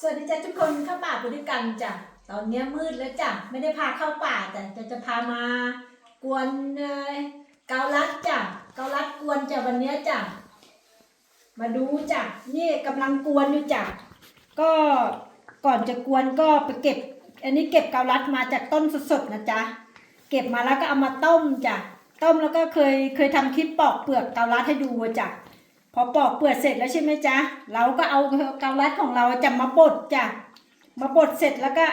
สวัสดีจ้ะทุกคนเข้าป่าไปด้วยกันจ้ะตอนนี้มืดแล้วจ้ะไม่ได้พาเข้าป่าแต่จะจะพามากวนเกาลัดจ้ะเกาลัดกวนจ้ะวันนี้จ้ะมาดูจ้ะนี่กำลังกวนอยู่จ้ะก็ก่อนจะกวนก็ไปเก็บ อันนี้เก็บเกาลัดมาจากต้นสดๆนะจ๊ะเก็บมาแล้วก็เอามาต้มจ้ะต้มแล้วก็เคยเคยทำคลิปปอกเปลือกเกาลัดให้ดูจ้ะ พอปอกเปลือกเสร็จแล้วใช่ไหมจ๊ะ เราก็เอาเกาลัดของเราจะมาบดจ้ะ มาบดเสร็จแล้วก็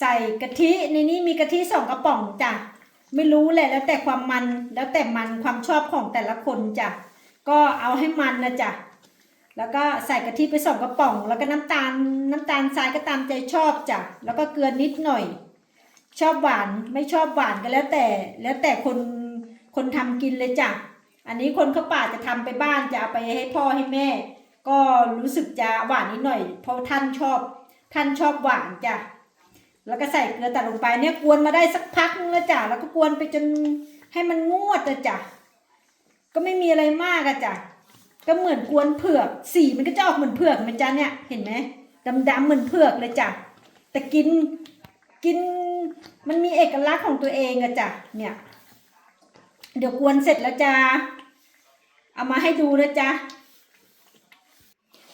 ใส่กะทิในนี้มีกะทิสองกระป๋องจ้ะ ไม่รู้แหละแล้วแต่ความมันแล้วแต่มันความชอบของแต่ละคนจ้ะ ก็เอาให้มันนะจ้ะ แล้วก็ใส่กะทิไปสองกระป๋อง แล้วก็น้ำตาลน้ำตาลทรายก็ตามใจชอบจ้ะ แล้วก็เกลือนิดหน่อย ชอบหวานไม่ชอบหวานก็แล้วแต่แล้วแต่คนคนทำกินเลยจ้ะ อันนี้คนเขาป่าจะทำไปบ้านจะเอาไปให้พ่อให้แม่ ก็รู้สึกจะหวานนิดหน่อย เพราะท่านชอบท่านชอบหวานจ้ะแล้วก็ใส่เกลือตัดลงไปเนี่ยกวนมาได้สักพักนึงแล้วจ้ะแล้วก็กวนไปจนให้มันงวดลยจ้ะก็ไม่มีอะไรมากอะจ้ะก็เหมือนกวนเผือกสีมันก็จะออกเหมือนเผือกเหมือนจ้ะเนี่ยเห็นไหมดำๆเหมือนเผือกเลยจ้ะแต่กินกินมันมีเอกลักษณ์ของตัวเองอะจ้ะเนี่ย เดี๋ยวกวนเสร็จแล้วจะ เอามาให้ดูนะจ๊ะ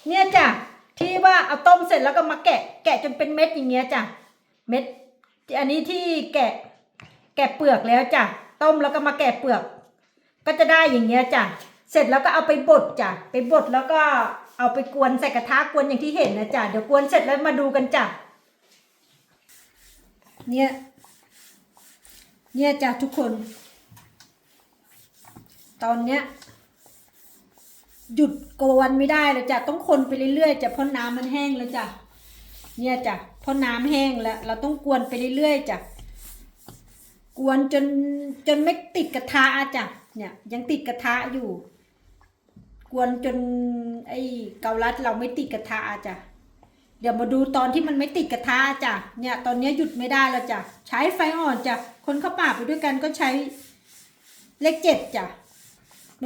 เนี่ยจ้ะที่ว่าเอาต้มเสร็จแล้วก็มาแกะ แกะจนเป็นเม็ดอย่างเงี้ยจ้ะ เม็ด อันนี้ที่แกะ แกะเปลือกแล้วจ้ะ ต้มแล้วก็มาแกะเปลือก ก็จะได้อย่างเงี้ยจ้ะ เสร็จแล้วก็เอาไปบดจ้ะ ไปบดแล้วก็เอาไปกวนใส่กระทะกวนอย่างที่เห็นนะจ้ะ เดี๋ยวกวนเสร็จแล้วมาดูกันจ้ะ เนี่ย เนี่ยจ้ะทุกคน ตอนเนี้ย หยุดกวนไม่ได้เลยจ้ะต้องคนไปเรื่อยๆจ้ะเพราะน้ำมันแห้งแล้วจ้ะเนี่ยจ้ะเพราะน้ำแห้งแล้ว เราต้องกวนไปเรื่อยๆจ้ะกวนจนจนไม่ติดกระทะจ้ะเนี่ยยังติดกระทะอยู่ กวนจนไอ้เกาลัดเราไม่ติดกระทะจ้ะเดี๋ยวมาดูตอนที่มันไม่ติดกระทะจ้ะเนี่ยตอนนี้หยุดไม่ได้แล้วจ้ะใช้ไฟอ่อนจ้ะคนเข้าป่าไปด้วยกันก็ใช้เลขเจ็ดจ้ะ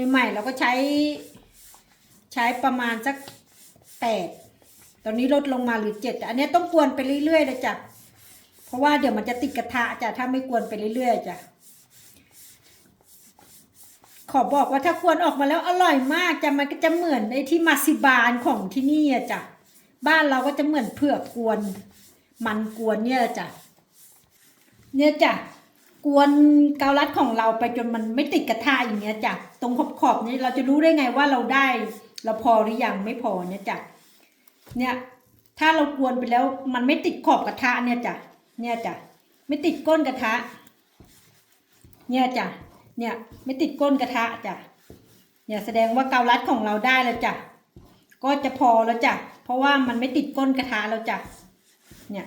ใหม่ๆเราก็ใช้ ใช้ประมาณสักแปดตอนนี้ลดลงมาหรือเจ็ดอันนี้ต้องกวนไปเรื่อยๆเลยจ้ะเพราะว่าเดี๋ยวมันจะติดกระทะจ้ะถ้าไม่กวนไปเรื่อยๆจ้ะขอบอกว่าถ้ากวนออกมาแล้วอร่อยมากจ้ะมันก็จะเหมือนไอ้ที่มาซิบานของที่นี่อะจ้ะบ้านเราก็จะเหมือนเผือกกวน มันกวนเนี่ยจ้ะเนี่ยจ้ะกวนเกาลัดของเราไปจนมันไม่ติดกระทะอย่างเงี้ยจ้ะตรงขอบขอบนี้เราจะรู้ได้ไงว่าเราได้ เราพอหรือยังไม่พอเนี่ยจ้ะเนี่ยถ้าเรากวนไปแล้วมันไม่ติดขอบกระทะเนี่ยจ้ะเนี่ยจ้ะไม่ติดก้นกระทะ เนี่ยจ้ะเนี่ยไม่ติดก้นกระทะจ้ะเนี่ยแสดงว่าเกาลัดของเราได้แล้วจ้ะก็จะพอแล้วจ้ะเพราะว่ามันไม่ติดก้นกระทะแล้วจ้ะเนี่ย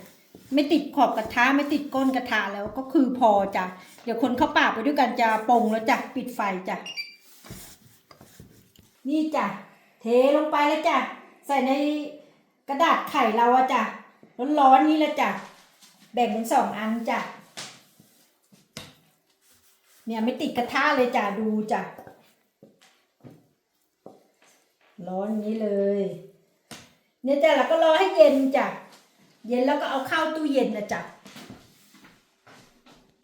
ไม่ติดขอบกระทะไม่ติดก้นกระทะแล้วก็คือพอจ้ะเดี๋ยวคนเข้าป่าไปด้วยกันจะปรุงแล้วจ้ะปิดไฟจ้ะนี่จ้ะ เทลงไปเลยจ้ะ ใส่ในกระดาษไข่เราอะจ้ะ ร้อนๆนี้เลยจ้ะ แบ่งเป็นสองอันจ้ะ เนี่ยไม่ติดกระทะเลยจ้ะ ดูจ้ะ ร้อนนี้เลย เนี่ยจ้ะเราก็รอให้เย็นจ้ะ เย็นแล้วก็เอาเข้าตู้เย็นนะจ๊ะ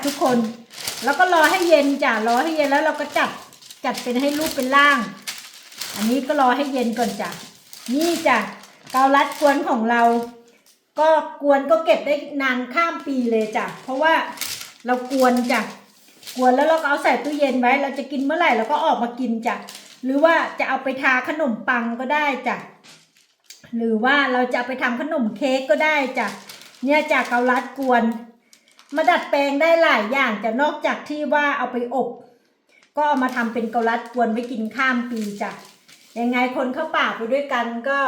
ทุกคน แล้วก็รอให้เย็นจ้ะ รอให้เย็นแล้วเราก็จัดจัดเป็นให้รูปเป็นร่าง อันนี้ก็รอให้เย็นก่อนจ้ะนี่จ้ะเกาลัดกวนของเรา ก็กวนก็เก็บได้นานข้ามปีเลยจ้ะเพราะว่าเรากวนจ้ะกวนแล้วเราก็เอาใส่ตู้เย็นไว้ เราจะกินเมื่อไหร่เราก็ออกมากินจ้ะหรือว่าจะเอาไปทาขนมปังก็ได้จ้ะหรือว่าเราจะไปทำขนมเค้กก็ได้จ้ะเนี่ยจากเกาลัดกวน มาดัดแปลงได้หลายอย่างจะนอกจากที่ว่าเอาไปอบ ก็เอามาทำเป็นเกาลัดกวนไว้กินข้ามปีจ้ะ ยังไงคนเข้าป่าไปด้วยกันก็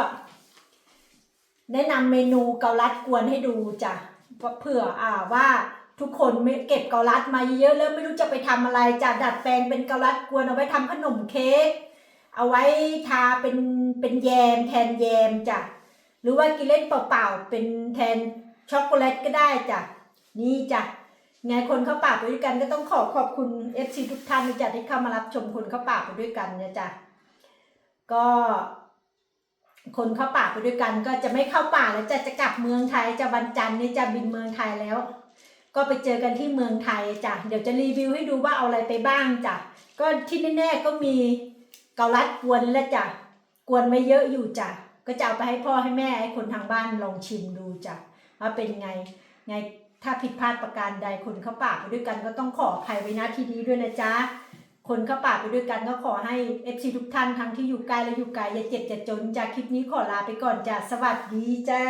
แนะนำเมนูเกาลัดกวนให้ดูจ้ะเผื่ออ่าว่าทุกคนไม่เก็บเกาลัดมาเยอะๆแล้วไม่รู้จะไปทำอะไรจะดัดแปลงเป็นเกาลัดกวนเอาไว้ทำขนมเค้กเอาไว้ทาเป็นเป็นแยมแทนแยมจ้ะหรือว่ากินเล่นเปล่าๆเป็นแทนช็อกโกแลตก็ได้จ้ะนี่จ้ะไงคนเข้าป่าไปด้วยกันก็ต้องขอขอบคุณ FC ทุกท่านจ้ะที่เข้ามารับชมคนเข้าป่าไปด้วยกันนี่ยจ้ะ ก็คนเข้าป่าไปด้วยกัน ก็จะไม่เข้าป่าแล้วจะจะกลับเมืองไทยจะวันจันนี่จะบินเมืองไทยแล้ว ก็ไปเจอกันที่เมืองไทยจ้ะเดี๋ยวจะรีวิวให้ดูว่าเอาอะไรไปบ้างจ้ะก็ที่แน่ๆก็มีเกาลัดกวนนี่แหละจ้ะกวนไม่เยอะอยู่จ้ะก็จะเอาไปให้พ่อให้แม่ให้คนทางบ้านลองชิมดูจ้ะว่าเป็นไงไงถ้าผิดพลาดประการใดคนเข้าป่าไปด้วยกันก็ต้องขออภัยไว้นะที่นี้ด้วยนะจ๊ะ คนเข้าป่าไปด้วยกันก็ขอให้เอฟซีทุกท่านทั้งที่อยู่ไกลและอยู่ไกลอย่าเจ็บอย่าจนจากคลิปนี้ขอลาไปก่อนจ้ะสวัสดีจ้า